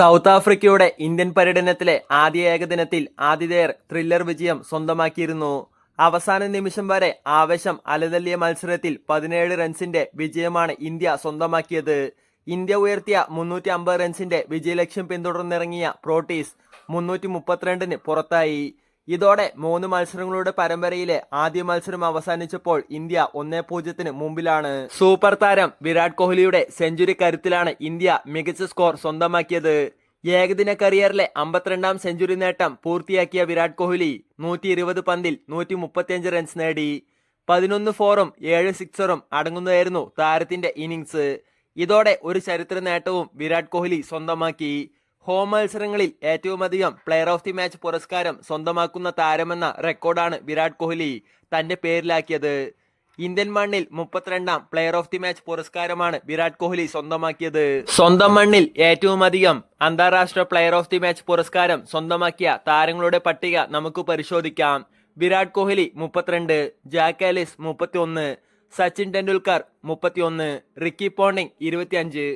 South ആഫ്രിക്കയുടെ Indian പര്യടനത്തിലെ ആദ്യ ഏകദിനത്തിൽ ആതിഥേയർ ത്രില്ലർ വിജയം സ്വന്തമാക്കിയിരുന്നു. അവസാന നിമിഷം വരെ ആവേശം അലതല്ലിയ മത്സരത്തിൽ പതിനേഴ് റൺസിന്റെ വിജയമാണ് ഇന്ത്യ സ്വന്തമാക്കിയത്. ഇന്ത്യ ഉയർത്തിയ മുന്നൂറ്റി അമ്പത് റൺസിന്റെ വിജയലക്ഷ്യം പിന്തുടർന്നിറങ്ങിയ പ്രോട്ടീസ് മുന്നൂറ്റി മുപ്പത്തിരണ്ടിന് പുറത്തായി. ഇതോടെ മൂന്ന് മത്സരങ്ങളുടെ പരമ്പരയിലെ ആദ്യ മത്സരം അവസാനിച്ചപ്പോൾ ഇന്ത്യ ഒന്നേ പൂജ്യത്തിന് മുമ്പിലാണ്. സൂപ്പർ താരം വിരാട് കോഹ്ലിയുടെ സെഞ്ചുറി കരുത്തിലാണ് ഇന്ത്യ മികച്ച സ്കോർ സ്വന്തമാക്കിയത്. ഏകദിന കരിയറിലെ അമ്പത്തിരണ്ടാം സെഞ്ചുറി നേട്ടം പൂർത്തിയാക്കിയ വിരാട് കോഹ്ലി നൂറ്റി ഇരുപത് പന്തിൽ നൂറ്റി മുപ്പത്തിയഞ്ച് റൺസ് നേടി. പതിനൊന്ന് ഫോറും ഏഴ് സിക്സറും അടങ്ങുന്നതായിരുന്നു താരത്തിന്റെ ഇന്നിങ്സ്. ഇതോടെ ഒരു ചരിത്ര നേട്ടവും വിരാട് കോഹ്ലി സ്വന്തമാക്കി. ഹോം മത്സരങ്ങളിൽ ഏറ്റവുമധികം പ്ലെയർ ഓഫ് ദി മാച്ച് പുരസ്കാരം സ്വന്തമാക്കുന്ന താരമെന്ന റെക്കോർഡാണ് വിരാട് കോഹ്ലി തന്റെ പേരിലാക്കിയത്. ഇന്ത്യൻ മണ്ണിൽ മുപ്പത്തിരണ്ടാം പ്ലെയർ ഓഫ് ദി മാച്ച് പുരസ്കാരമാണ് വിരാട് കോഹ്ലി സ്വന്തമാക്കിയത്. സ്വന്തം മണ്ണിൽ ഏറ്റവും അധികം അന്താരാഷ്ട്ര പ്ലെയർ ഓഫ് ദി മാച്ച് പുരസ്കാരം സ്വന്തമാക്കിയ താരങ്ങളുടെ പട്ടിക നമുക്ക് പരിശോധിക്കാം. വിരാട് കോഹ്ലി മുപ്പത്തിരണ്ട് ജാക്ക് ആലിസ് മുപ്പത്തി ഒന്ന് സച്ചിൻ ടെണ്ടുൽക്കർ മുപ്പത്തിയൊന്ന് റിക്കി പോണ്ടിങ് ഇരുപത്തിയഞ്ച്.